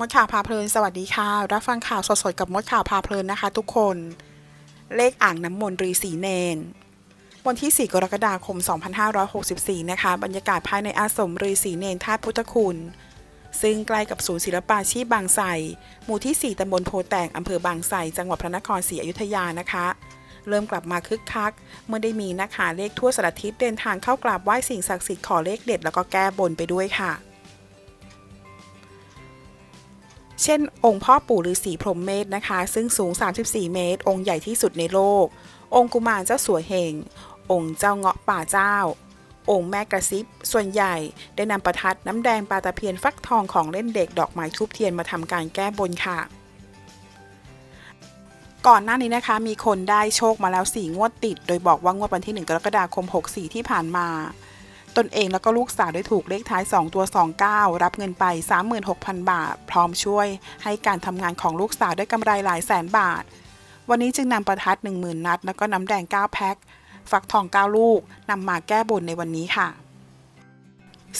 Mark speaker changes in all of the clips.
Speaker 1: มดข่าวพาเพลินสวัสดีค่ะ รับฟังข่าวสดๆกับมดข่าวพาเพลินนะคะ ทุกคน เลขอ่างน้ำมนต์รีสีเนน วันที่ 4 กรกฎาคม 2564 นะคะ บรรยากาศภายในอาสมรีสีเนนธาตุพุทธคุณ ซึ่งใกล้กับศูนย์ศิลปาชีพบางไทรหมู่ที่ 4ตำบลโพแตกอำเภอบางไทรจังหวัดพระนครศรีอยุธยานะคะ เริ่มกลับมาคึกคัก เมื่อได้มีนักหาเลขทั่วสารทิศเดินทางเข้ากราบไหว้สิ่งศักดิ์สิทธิ์ขอเลขเด็ดแล้วก็แก้บนไปด้วยค่ะ เช่น องค์พ่อปู่ฤาษีพรหมเมธนะคะ ซึ่งสูง 34 เมตร องค์ใหญ่ที่สุดในโลก องค์กุมารเจ้าสัวเหงองค์เจ้าเงาะป่าเจ้า องค์แม่กระซิบ ส่วนใหญ่ได้นำประทัดน้ำแดงปลาตะเพียนฟักทองของเล่นเด็กดอกไม้ทูบเทียนมาทำการแก้บนค่ะก่อนหน้านี้นะคะมีคนได้โชคมาแล้ว 4 งวดติด โดยบอกว่างวดวันที่ 1 กรกฎาคม 64 ที่ผ่านมา ตนเองแล้วก็ลูกสาวได้ถูกเลขท้าย 2 ตัว 29 รับเงินไป 36,000 บาท พร้อมช่วย ให้การทำงานของลูกสาวได้กำไรหลายแสนบาท วันนี้จึงนำประทัด 10,000 นัด แล้วก็น้ำแดง 9 แพ็ค ฟักทอง 9 ลูกนำมาแก้บนในวันนี้ค่ะ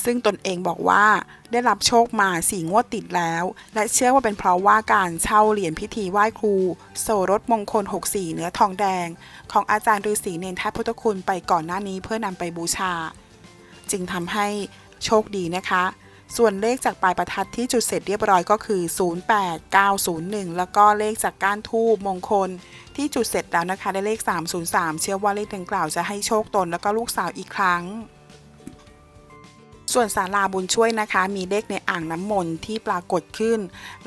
Speaker 1: ซึ่งตนเองบอกว่าได้รับโชคมาสี่งวดติดแล้ว และเชื่อว่าเป็นเพราะว่าการเช่าเหรียญพิธีไหว้ครู โสรถมงคล 64 เนื้อทองแดง ของอาจารย์ฤาษีเนนทัพพุทธคุณไปก่อนหน้านี้เพื่อนำไปบูชา จึงทำให้โชคดีนะคะ ส่วนเลขจากปลายประทัดที่จุดเสร็จเรียบร้อยก็คือ 08901 แล้วก็เลขจากก้านทูบมงคล ที่จุดเสร็จแล้วนะคะได้เลข 303 เชื่อว่าเลขดังกล่าวจะให้โชคตนแล้วก็ลูกสาวอีกครั้งส่วนศาลาบุญช่วยนะคะ มีเลขในอ่างน้ำมนต์ที่ปรากฏขึ้น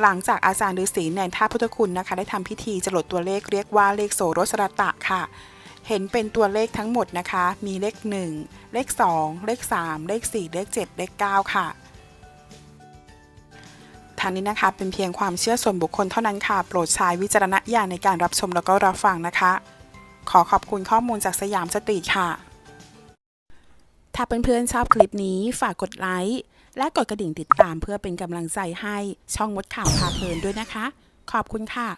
Speaker 1: หลังจากอาจารย์ฤาษีแนนท่าพุทธคุณนะคะ ได้ทำพิธีจรดตัวเลขเรียกว่าเลขโสรสรตะค่ะ เห็นเป็นตัวเลขทั้งหมดนะคะ มีเลข 1 เลข 2 เลข 3 เลข 4 เลข 7 เลข 9 ค่ะทางนี้นะคะ เป็นเพียงความเชื่อส่วนบุคคลเท่านั้นค่ะ โปรดใช้วิจารณญาณในการรับชมแล้วก็รับฟังนะคะ ขอขอบคุณข้อมูลจากสยามสตรีทค่ะ ถ้าเพื่อนๆชอบคลิปนี้ฝากกดไลค์ และกดกระดิ่งติดตามเพื่อเป็นกำลังใจให้ช่องมดข่าวพาเพลินด้วยนะคะ ขอบคุณค่ะ